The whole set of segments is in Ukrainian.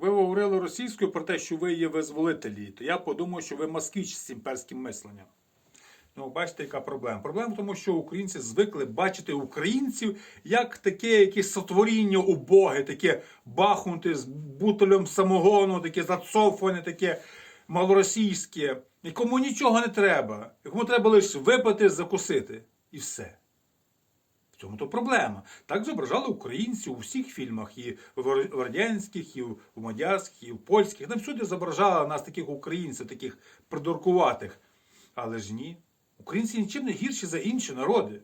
Ви говорили російською про те, що ви є визволителі, то я подумав, що ви москвич з імперським мисленням. Ну, бачите, яка проблема. Проблема в тому, що українці звикли бачити українців як таке якесь сотворіння убоге, таке бахнуте з бутилем самогону, таке зацофане, таке малоросійське, якому нічого не треба, якому треба лише випити, закусити. І все. Цьому то проблема. Так зображали українців у всіх фільмах, і в радянських, і в мадярських, і в польських. Там всюди зображали нас таких українців, таких придуркуватих. Але ж ні. Українці нічим не гірші за інші народи.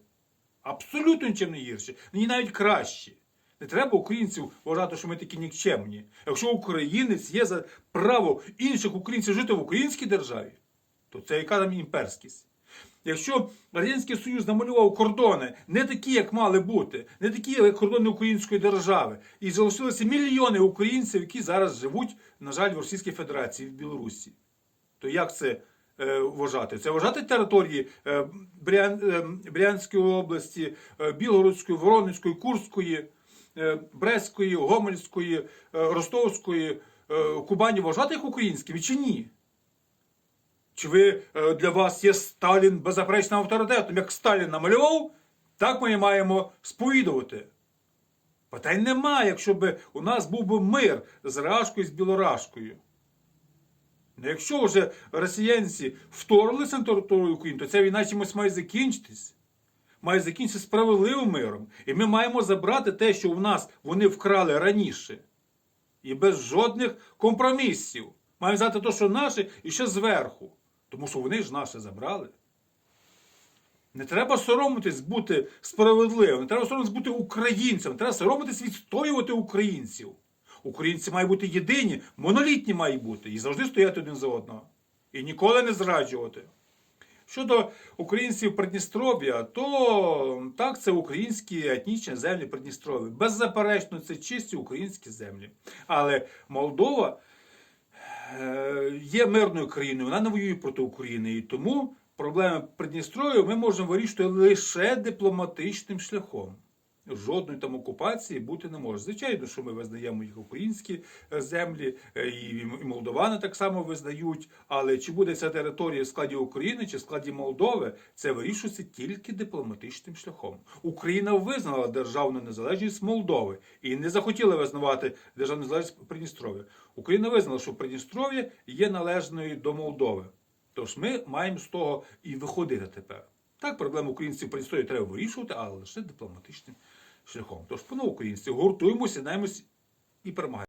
Абсолютно нічим не гірші. Ні навіть кращі. Не треба українців вважати, що ми такі нікчемні. Якщо українець є за право інших українців жити в українській державі, то це яка там імперськість? Якщо Радянський Союз намалював кордони не такі, як мали бути, не такі, як кордони української держави, і залишилося мільйони українців, які зараз живуть, на жаль, в Російській Федерації в Білорусі, то як це е, вважати? Це вважати території е, Брян, е, Брянської області, е, Білгородської, Воронезької, Курської, е, Брестської, Гомельської, е, Ростовської, е, Кубані вважати їх українськими чи ні? Чи ви е, для вас є Сталін беззаперечним авторитетом? Як Сталін намалював, так ми і маємо сповідувати. Питань немає, якщо б у нас був би мир з Рашкою, з Білорашкою. Ну, якщо вже росіянці вторглися на територію України, то ця війна чимось має закінчитись. Має закінчитися справедливим миром. І ми маємо забрати те, що у нас вони вкрали раніше. І без жодних компромісів. Маємо взяти те, що наше, і ще зверху. Тому що вони ж наше забрали. Не треба соромитись бути справедливим, не треба соромитись бути українцем, не треба соромитись відстоювати українців. Українці мають бути єдині, монолітні мають бути і завжди стояти один за одного. І ніколи не зраджувати. Щодо українців Придністров'я, то так, це українські етнічні землі Придністров'я. Беззаперечно, це чисті українські землі. Але Молдова є мирною країною, вона не воює проти України. І тому проблеми Придністров'я ми можемо вирішити лише дипломатичним шляхом. Жодної там окупації бути не може. Звичайно, що ми визнаємо їх українські е, землі, е, і молдовани так само визнають. Але чи буде ця територія в складі України чи в складі Молдови, це вирішується тільки дипломатичним шляхом. Україна визнала державну незалежність Молдови і не захотіла визнавати державну незалежність Придністров'я. Україна визнала, що Придністров'я є належною до Молдови. Тож ми маємо з того і виходити тепер. Так, проблему українців при треба вирішувати, але лише дипломатичним шляхом. Тож, панове українці, гуртуємося, єднаємось і перемагаємо.